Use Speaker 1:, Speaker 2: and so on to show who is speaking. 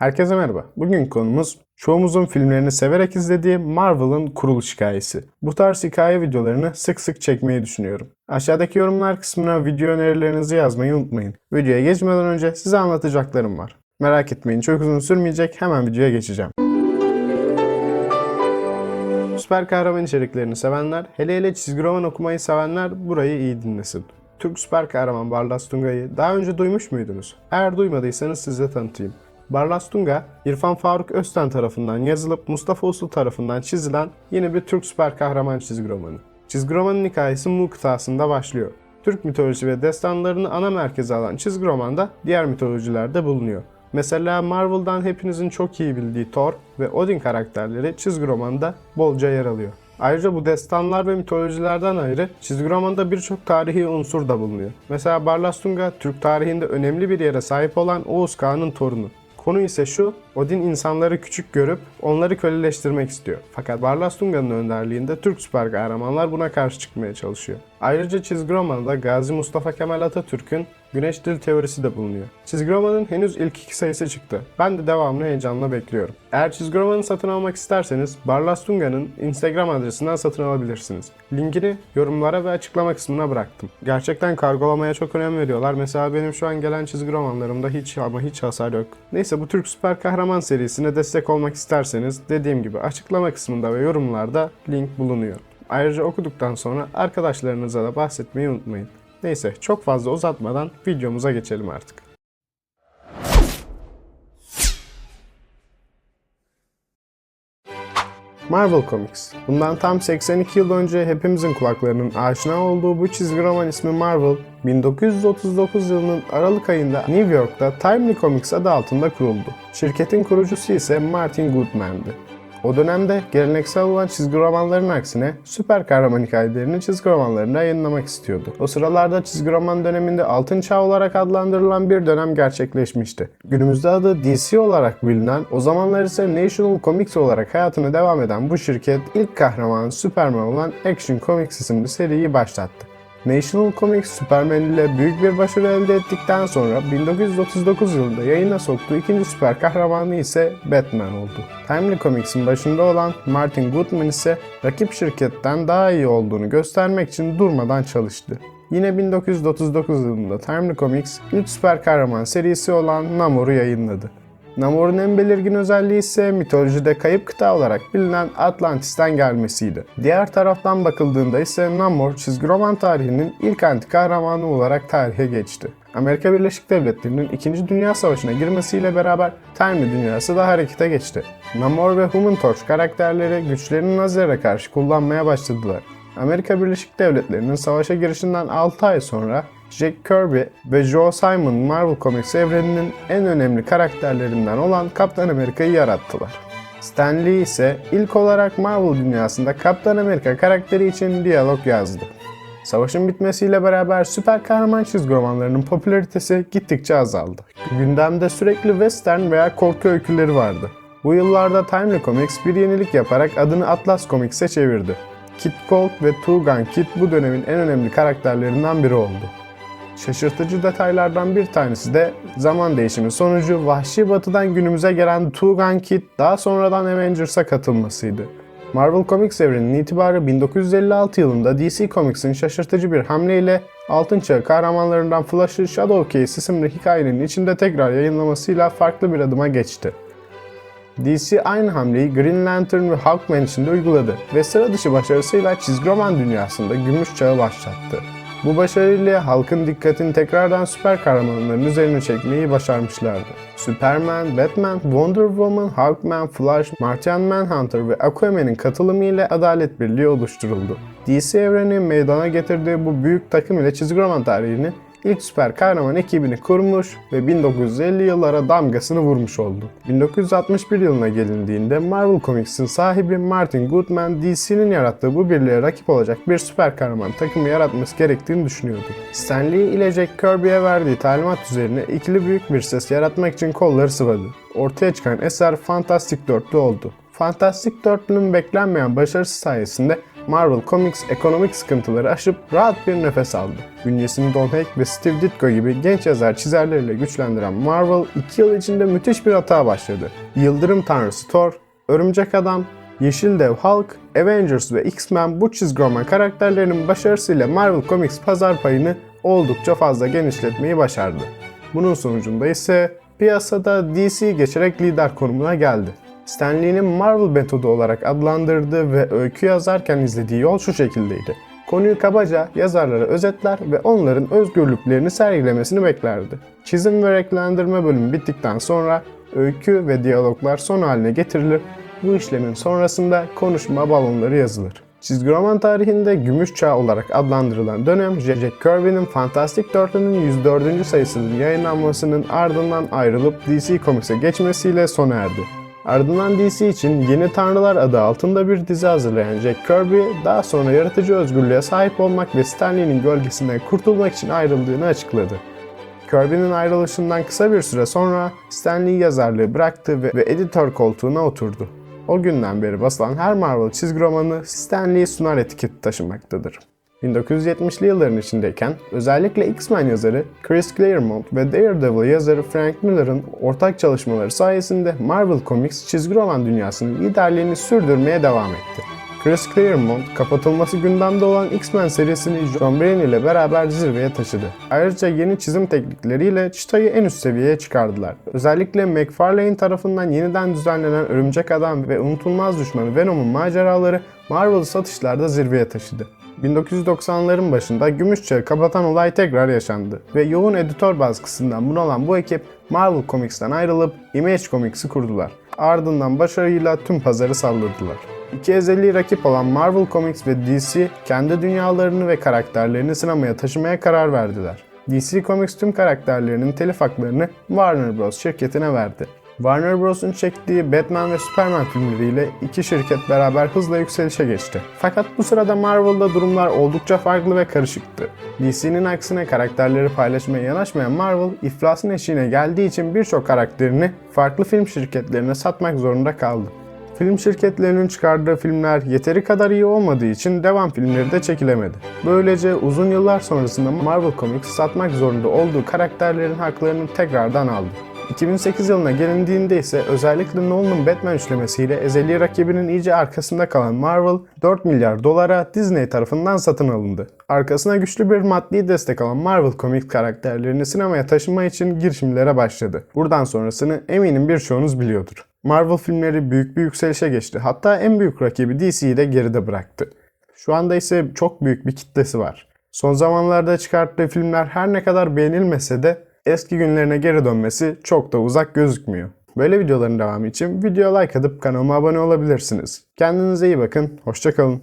Speaker 1: Herkese merhaba. Bugün konumuz çoğumuzun filmlerini severek izlediği Marvel'ın kuruluş hikayesi. Bu tarz hikaye videolarını sık sık çekmeyi düşünüyorum. Aşağıdaki yorumlar kısmına video önerilerinizi yazmayı unutmayın. Videoya geçmeden önce size anlatacaklarım var. Merak etmeyin çok uzun sürmeyecek hemen videoya geçeceğim. Süper kahraman içeriklerini sevenler, hele hele çizgi roman okumayı sevenler burayı iyi dinlesin. Türk süper kahraman Barlas Tunga'yı daha önce duymuş muydunuz? Eğer duymadıysanız size tanıtayım. Barlas Tunga, İrfan Faruk Özten tarafından yazılıp Mustafa Usul tarafından çizilen yeni bir Türk süper kahraman çizgi romanı. Çizgi romanın hikayesi Mu kıtasında başlıyor. Türk mitoloji ve destanlarını ana merkeze alan çizgi romanda diğer mitolojilerde bulunuyor. Mesela Marvel'dan hepinizin çok iyi bildiği Thor ve Odin karakterleri çizgi romanda bolca yer alıyor. Ayrıca bu destanlar ve mitolojilerden ayrı çizgi romanda birçok tarihi unsur da bulunuyor. Mesela Barlas Tunga Türk tarihinde önemli bir yere sahip olan Oğuz Kağan'ın torunu. Konu ise şu, Odin insanları küçük görüp onları köleleştirmek istiyor. Fakat Barlas Tunga'nın önderliğinde Türk süper kahramanlar buna karşı çıkmaya çalışıyor. Ayrıca çizgi romanda Gazi Mustafa Kemal Atatürk'ün Güneş Dil teorisi de bulunuyor. Çizgi romanın henüz ilk iki sayısı çıktı. Ben de devamını heyecanla bekliyorum. Eğer çizgi romanı satın almak isterseniz Barlas Tunga'nın Instagram adresinden satın alabilirsiniz. Linkini yorumlara ve açıklama kısmına bıraktım. Gerçekten kargolamaya çok önem veriyorlar. Mesela benim şu an gelen çizgi romanlarımda hiç ama hiç hasar yok. Neyse bu Türk süper kahraman serisine destek olmak isterseniz dediğim gibi açıklama kısmında ve yorumlarda link bulunuyor. Ayrıca okuduktan sonra arkadaşlarınıza da bahsetmeyi unutmayın. Neyse çok fazla uzatmadan videomuza geçelim artık. Marvel Comics. Bundan tam 82 yıl önce hepimizin kulaklarının aşina olduğu bu çizgi roman ismi Marvel, 1939 yılının Aralık ayında New York'ta Timely Comics adı altında kuruldu. Şirketin kurucusu ise Martin Goodman'dı. O dönemde geleneksel olan çizgi romanların aksine süper kahraman hikayelerini çizgi romanlarında yayınlamak istiyordu. O sıralarda çizgi roman döneminde altın çağ olarak adlandırılan bir dönem gerçekleşmişti. Günümüzde adı DC olarak bilinen, o zamanlar ise National Comics olarak hayatına devam eden bu şirket ilk kahraman Superman olan Action Comics isimli seriyi başlattı. National Comics Superman ile büyük bir başarı elde ettikten sonra 1939 yılında yayına soktuğu ikinci süper kahramanı ise Batman oldu. Timely Comics'in başında olan Martin Goodman ise rakip şirketten daha iyi olduğunu göstermek için durmadan çalıştı. Yine 1939 yılında Timely Comics ilk süper kahraman serisi olan Namor'u yayınladı. Namor'un en belirgin özelliği ise mitolojide kayıp kıta olarak bilinen Atlantis'ten gelmesiydi. Diğer taraftan bakıldığında ise Namor çizgi roman tarihinin ilk anti kahramanı olarak tarihe geçti. Amerika Birleşik Devletleri'nin 2. Dünya Savaşı'na girmesiyle beraber Timely dünyası da harekete geçti. Namor ve Human Torch karakterleri güçlerini Nazilere karşı kullanmaya başladılar. Amerika Birleşik Devletleri'nin savaşa girişinden 6 ay sonra Jack Kirby ve Joe Simon Marvel Comics evreninin en önemli karakterlerinden olan Kaptan Amerika'yı yarattılar. Stan Lee ise ilk olarak Marvel dünyasında Kaptan Amerika karakteri için diyalog yazdı. Savaşın bitmesiyle beraber süper kahraman çizgi romanlarının popülaritesi gittikçe azaldı. Gündemde sürekli western veya korku öyküleri vardı. Bu yıllarda Timely Comics bir yenilik yaparak adını Atlas Comics'e çevirdi. Kid Colt ve Two Gun Kid bu dönemin en önemli karakterlerinden biri oldu. Şaşırtıcı detaylardan bir tanesi de zaman değişimi sonucu Vahşi Batı'dan günümüze gelen Two Gun Kid daha sonradan Avengers'a katılmasıydı. Marvel Comics evreninin itibarı 1956 yılında DC Comics'in şaşırtıcı bir hamleyle Altın Çağ kahramanlarından Flash'ı Shadow Case isimli hikayenin içinde tekrar yayınlamasıyla farklı bir adıma geçti. DC aynı hamleyi Green Lantern ve Hawkman için de uyguladı ve sıra dışı başarısıyla çizgi roman dünyasında gümüş çağı başlattı. Bu başarıyla halkın dikkatini tekrardan süper kahramanların üzerine çekmeyi başarmışlardı. Superman, Batman, Wonder Woman, Hawkman, Flash, Martian Manhunter ve Aquaman'in katılımı ile Adalet Birliği oluşturuldu. DC evreni meydana getirdiği bu büyük takım ile çizgi roman tarihini ilk süper kahraman ekibini kurmuş ve 1950 yıllara damgasını vurmuş oldu. 1961 yılına gelindiğinde Marvel Comics'in sahibi Martin Goodman DC'nin yarattığı bu birliğe rakip olacak bir süper kahraman takımı yaratması gerektiğini düşünüyordu. Stan Lee ile Jack Kirby'ye verdiği talimat üzerine ikili büyük bir ses yaratmak için kolları sıvadı. Ortaya çıkan eser Fantastic Dörtlü oldu. Fantastic Dörtlü'nün beklenmeyen başarısı sayesinde Marvel Comics ekonomik sıkıntıları aşıp rahat bir nefes aldı. Bünyesini Don Heck ve Steve Ditko gibi genç yazar çizerleriyle güçlendiren Marvel 2 yıl içinde müthiş bir hata başladı. Yıldırım Tanrısı Thor, Örümcek Adam, Yeşil Dev Hulk, Avengers ve X-Men bu çizgi roman karakterlerinin başarısıyla Marvel Comics pazar payını oldukça fazla genişletmeyi başardı. Bunun sonucunda ise piyasada DC geçerek lider konumuna geldi. Stan Marvel metodu olarak adlandırdığı ve öykü yazarken izlediği yol şu şekildeydi. Konuyu kabaca yazarlara özetler ve onların özgürlüklerini sergilemesini beklerdi. Çizim ve renklendirme bölümü bittikten sonra öykü ve diyaloglar son haline getirilir. Bu işlemin sonrasında konuşma balonları yazılır. Çizgi roman tarihinde gümüş çağ olarak adlandırılan dönem Jack Kirby'nin Fantastic Dörtlü'nün 104. sayısının yayınlanmasının ardından ayrılıp DC Comics'e geçmesiyle sona erdi. Ardından DC için Yeni Tanrılar adı altında bir dizi hazırlayan Jack Kirby, daha sonra yaratıcı özgürlüğe sahip olmak ve Stan Lee'nin gölgesinden kurtulmak için ayrıldığını açıkladı. Kirby'nin ayrılışından kısa bir süre sonra Stan Lee yazarlığı bıraktı ve, ve editör koltuğuna oturdu. O günden beri basılan her Marvel çizgi romanı Stan Lee sunar etiketi taşımaktadır. 1970'li yılların içindeyken özellikle X-Men yazarı Chris Claremont ve Daredevil yazarı Frank Miller'ın ortak çalışmaları sayesinde Marvel Comics çizgi roman dünyasının liderliğini sürdürmeye devam etti. Chris Claremont kapatılması gündemde olan X-Men serisini John Byrne ile beraber zirveye taşıdı. Ayrıca yeni çizim teknikleriyle çıtayı en üst seviyeye çıkardılar. Özellikle McFarlane tarafından yeniden düzenlenen Örümcek Adam ve unutulmaz düşmanı Venom'un maceraları Marvel'ı satışlarda zirveye taşıdı. 1990'ların başında Gümüş Çağı kapatan olay tekrar yaşandı ve yoğun editör baskısından bunalan bu ekip Marvel Comics'ten ayrılıp Image Comics'i kurdular. Ardından başarıyla tüm pazarı salladılar. İki ezeli rakip olan Marvel Comics ve DC kendi dünyalarını ve karakterlerini sinemaya taşımaya karar verdiler. DC Comics tüm karakterlerinin telif haklarını Warner Bros. şirketine verdi. Warner Bros'un çektiği Batman ve Superman filmleriyle iki şirket beraber hızla yükselişe geçti. Fakat bu sırada Marvel'da durumlar oldukça farklı ve karışıktı. DC'nin aksine karakterleri paylaşmaya yanaşmayan Marvel, iflasın eşiğine geldiği için birçok karakterini farklı film şirketlerine satmak zorunda kaldı. Film şirketlerinin çıkardığı filmler yeteri kadar iyi olmadığı için devam filmleri de çekilemedi. Böylece uzun yıllar sonrasında Marvel Comics satmak zorunda olduğu karakterlerin haklarını tekrardan aldı. 2008 yılına gelindiğinde ise özellikle Nolan'ın Batman üçlemesiyle ezeli rakibinin iyice arkasında kalan Marvel 4 milyar dolara Disney tarafından satın alındı. Arkasına güçlü bir maddi destek alan Marvel Comics karakterlerini sinemaya taşıma için girişimlere başladı. Buradan sonrasını eminim birçoğunuz biliyordur. Marvel filmleri büyük bir yükselişe geçti. Hatta en büyük rakibi DC'yi de geride bıraktı. Şu anda ise çok büyük bir kitlesi var. Son zamanlarda çıkarttığı filmler her ne kadar beğenilmese de eski günlerine geri dönmesi çok da uzak gözükmüyor. Böyle videoların devamı için videoya like atıp kanalıma abone olabilirsiniz. Kendinize iyi bakın, hoşçakalın.